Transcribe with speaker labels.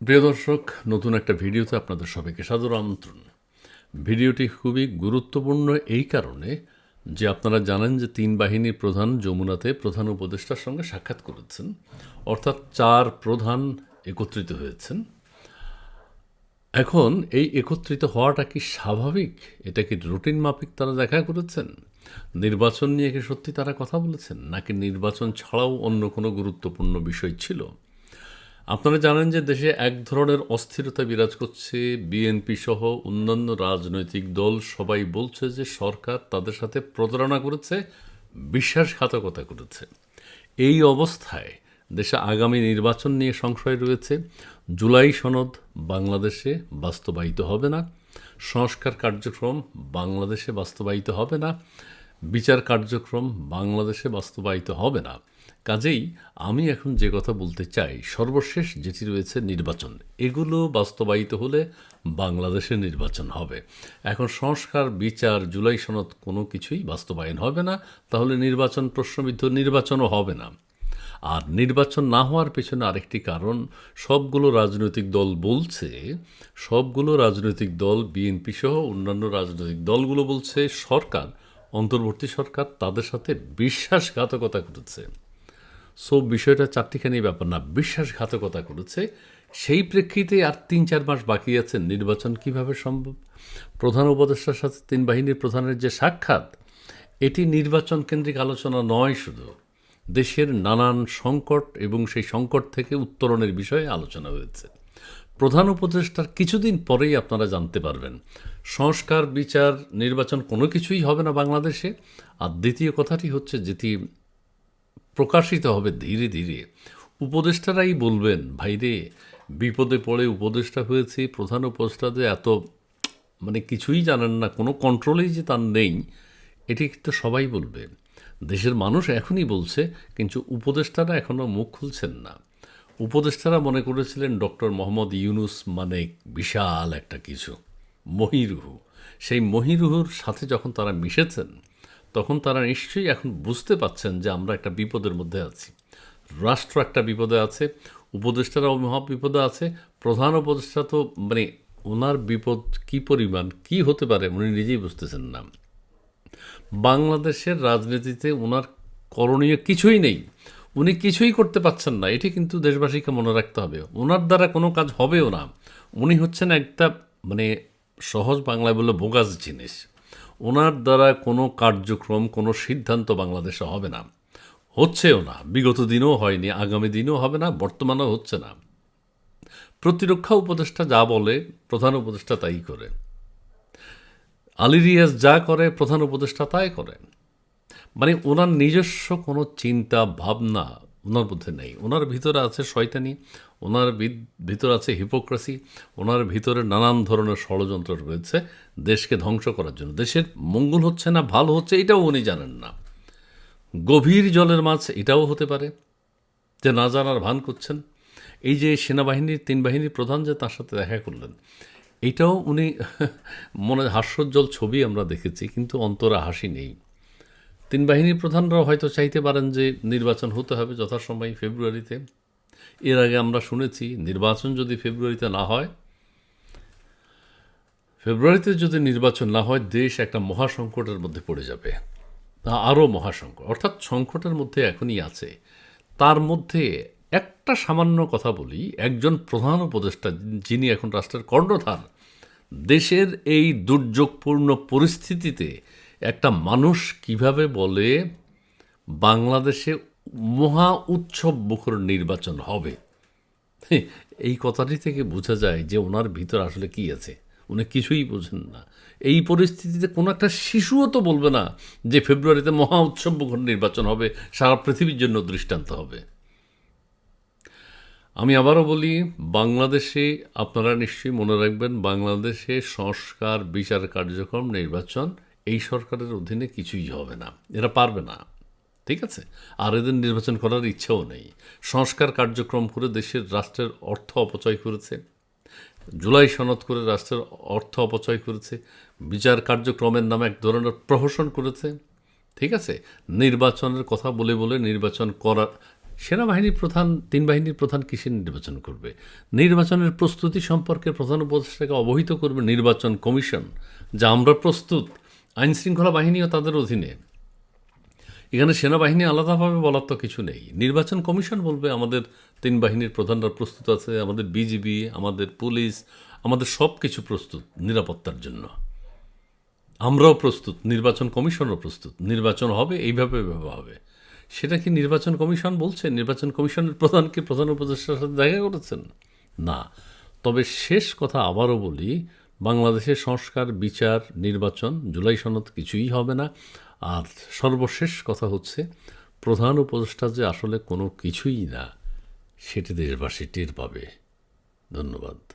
Speaker 1: প্রিয় দর্শক, নতুন একটা ভিডিওতে আপনাদের সবাইকে সাদর আমন্ত্রণ। ভিডিওটি খুবই গুরুত্বপূর্ণ এই কারণে যে আপনারা জানেন যে তিন বাহিনীর প্রধান যমুনাতে প্রধান উপদেষ্টার সঙ্গে সাক্ষাৎ করেছেন, অর্থাৎ চার প্রধান একত্রিত হয়েছেন। এখন এই একত্রিত হওয়াটা কি স্বাভাবিক? এটা কি রুটিন মাফিক তারা দেখা করেছেন? নির্বাচন নিয়ে কি সত্যি তারা কথা বলেছেন? নাকি নির্বাচন ছাড়াও অন্য কোনো গুরুত্বপূর্ণ বিষয় ছিল? আপনারা জানেন যে দেশে এক ধরনের অস্থিরতা বিরাজ করছে বিএনপি সহ অন্যান্য রাজনৈতিক দল। সবাই বলছে যে সরকার তাদের সাথে প্রতারণা করেছে, বিশ্বাসঘাতকতা করেছে। এই অবস্থায় দেশে আগামী নির্বাচন নিয়ে সংশয় রয়েছে। জুলাই সনদ বাংলাদেশে বাস্তবায়িত হবে না। সংস্কার কার্যক্রম বাংলাদেশে বাস্তবায়িত হবে না। বিচার কার্যক্রম বাংলাদেশে বাস্তবায়িত হবে না। কাজেই আমি এখন যে কথা বলতে চাই, সর্বশেষ যেটি রয়েছে নির্বাচন, এগুলো বাস্তবায়িত হলে বাংলাদেশে নির্বাচন হবে। এখন সংস্কার, বিচার, জুলাই সনদ কোনো কিছুই বাস্তবায়ন হবে না, তাহলে নির্বাচন প্রশ্নবিদ্ধ নির্বাচনও হবে না। আর নির্বাচন না হওয়ার পেছনে আরেকটি কারণ, সবগুলো রাজনৈতিক দল বলছে, সবগুলো রাজনৈতিক দল, বিএনপি সহ অন্যান্য রাজনৈতিক দলগুলো বলছে, সরকার অন্তর্বর্তী সরকার তাদের সাথে বিশ্বাসঘাতকতা করেছে সো, বিষয়টা চারটিখানি ব্যাপার না, বিশ্বাসঘাতকতা করেছে সেই প্রেক্ষিতে আর তিন চার মাস বাকি আছে, নির্বাচন কীভাবে সম্ভব? প্রধান উপদেষ্টার সাথে তিন বাহিনীর প্রধানের যে সাক্ষাৎ, এটি নির্বাচন কেন্দ্রিক আলোচনা নয় শুধু। দেশের নানান সংকট এবং সেই সংকট থেকে উত্তরণের বিষয়ে আলোচনা হয়েছে। প্রধান উপদেষ্টার কিছুদিন পরেই আপনারা জানতে পারবেন। সংস্কার, বিচার, নির্বাচন কোনো কিছুই হবে না বাংলাদেশে। আর দ্বিতীয় কথাটি হচ্ছে যেটি প্রকাশিত হবে ধীরে ধীরে। উপদেষ্টারাই বলবেন ভাইরে বিপদে পড়ে উপদেষ্টা হয়েছে, প্রধান উপদেষ্টা যে এত মানে কিছুই জানেন না, কোনো কন্ট্রোলেই যে তার নেই। এটি তো সবাই বলবে। দেশের মানুষ এখনই বলছে, কিন্তু উপদেষ্টারা এখনও মুখ খুলছেন না। উপদেষ্টারা মনে করেছিলেন ডক্টর মোহাম্মদ ইউনুস মানে বিশাল একটা কিছু, মহিরুহু। সেই মহিরুহুর সাথে যখন তারা মিশেছেন, তখন তারা নিশ্চয়ই এখন বুঝতে পাচ্ছেন যে আমরা একটা বিপদের মধ্যে আছি। রাষ্ট্র একটা বিপদে আছে, উপদেষ্টারাও মহা বিপদে আছে, প্রধান উপদেষ্টা তো মানে ওনার বিপদ কি পরিমাণ, কি হতে পারে উনি নিজেই বুঝতেছেন না। বাংলাদেশের রাজনীতিতে ওনার করণীয় কিছুই নেই। উনি কিছুই করতে পারছেন না। এটি কিন্তু দেশবাসীকে মনে রাখতে হবে। ওনার দ্বারা কোনো কাজ হবেও না। উনি হচ্ছেন একটা মানে সহজ বাংলায় বললে বোগাস জিনিস। ওনার দ্বারা কোনো কার্যক্রম, কোনো সিদ্ধান্ত বাংলাদেশে হবে না। হচ্ছেও না। বিগত দিনেও হয়নি, আগামী দিনেও হবে না, বর্তমানেও হচ্ছে না। প্রতিরক্ষা উপদেষ্টা যা বলে, প্রধান উপদেষ্টা তাই করে। আলী রিয়াজ যা করে, প্রধান উপদেষ্টা তাই করে। মানে ওনার নিজস্ব কোনো চিন্তা, ভাবনা ওনার মধ্যে নেই। ওনার ভিতরে আছে শয়তানি, ওনার ভিতরে আছে হিপোক্রেসি ওনার ভিতরে নানান ধরনের ষড়যন্ত্র রয়েছে দেশকে ধ্বংস করার জন্য। দেশের মঙ্গল হচ্ছে না, ভালো হচ্ছে এটাও উনি জানেন না। গভীর জলের মাছ এটাও হতে পারে যে না জানার ভান করছেন। এই যে সেনাবাহিনীর, তিন বাহিনীর প্রধান যে তার সাথে দেখা করলেন, এটাও উনি, মনে হাস্যোজ্জ্বল ছবি আমরা দেখেছি, কিন্তু অন্তরা হাসি নেই। তিন বাহিনীর প্রধানরাও হয়তো চাইতে পারেন যে নির্বাচন হতে হবে যথাসময়ে ফেব্রুয়ারিতে। এর আগে আমরা শুনেছি, নির্বাচন যদি ফেব্রুয়ারিতে না হয়, ফেব্রুয়ারিতে যদি নির্বাচন না হয়, দেশ একটা মহাসংকটের মধ্যে পড়ে যাবে। আরও মহাসংকট। অর্থাৎ সংকটের মধ্যে এখনই আছে। তার মধ্যে একটা সামান্য কথা বলি, একজন প্রধান উপদেষ্টা যিনি এখন রাষ্ট্রের কর্ণধার, দেশের এই দুর্যোগপূর্ণ পরিস্থিতিতে একটা মানুষ কীভাবে বলে বাংলাদেশে মহা উৎসব মুখর নির্বাচন হবে? এই কথাটি থেকে বোঝা যায় যে ওনার ভিতর আসলে কি আছে। উনি কিছুই বোঝেন না। এই পরিস্থিতিতে কোনো একটা শিশুও তো বলবে না যে ফেব্রুয়ারিতে মহা উৎসব মুখর নির্বাচন হবে, সারা পৃথিবীর জন্য দৃষ্টান্ত হবে। আমি আবারও বলি, বাংলাদেশে আপনারা নিশ্চয়ই মনে রাখবেন, বাংলাদেশে সংস্কার, বিচার কার্যক্রম, নির্বাচন এই সরকারের অধীনে কিছুই হবে না। এরা পারবে না। ঠিক আছে? আর এদের নির্বাচন করার ইচ্ছেও নেই। সংস্কার কার্যক্রম করে দেশের রাষ্ট্রের অর্থ অপচয় করেছে। জুলাই সনদ করে রাষ্ট্রের অর্থ অপচয় করেছে। বিচার কার্যক্রমের নামে এক ধরনের প্রহসন করেছে। ঠিক আছে? নির্বাচনের কথা বলে বলে নির্বাচন করার সেনাবাহিনীর প্রধান, তিন বাহিনীর প্রধান কিসের নির্বাচন করবে? নির্বাচনের প্রস্তুতি সম্পর্কে প্রধান উপদেষ্টাকে অবহিত করবে নির্বাচন কমিশন, যা আমরা প্রস্তুত। আইন শৃঙ্খলা বাহিনীও তাদের অধীনে। এখানে সেনাবাহিনী আলাদাভাবে বলার তো কিছু নেই। নির্বাচন কমিশন বলবে, আমাদের তিন বাহিনীর প্রধানরা প্রস্তুত আছে, আমাদের বিজিবি, আমাদের পুলিশ, আমাদের সব কিছু প্রস্তুত নিরাপত্তার জন্য। আমরাও প্রস্তুত, নির্বাচন কমিশনও প্রস্তুত। নির্বাচন হবে, এইভাবে এভাবে হবে। সেটা কি নির্বাচন কমিশন বলছে? নির্বাচন কমিশনের প্রধানকে প্রধান উপদেষ্টার সাথে দেখা করেছেন? না। তবে শেষ কথা আবারও বলি বাংলাদেশের সংস্কার, বিচার, নির্বাচন, জুলাই সনদ কিছুই হবে না। আর সর্বশেষ কথা হচ্ছে, প্রধান উপদেষ্টা যে আসলে কোনো কিছুই না, সেটি দেশবাসী টের পাবে। ধন্যবাদ।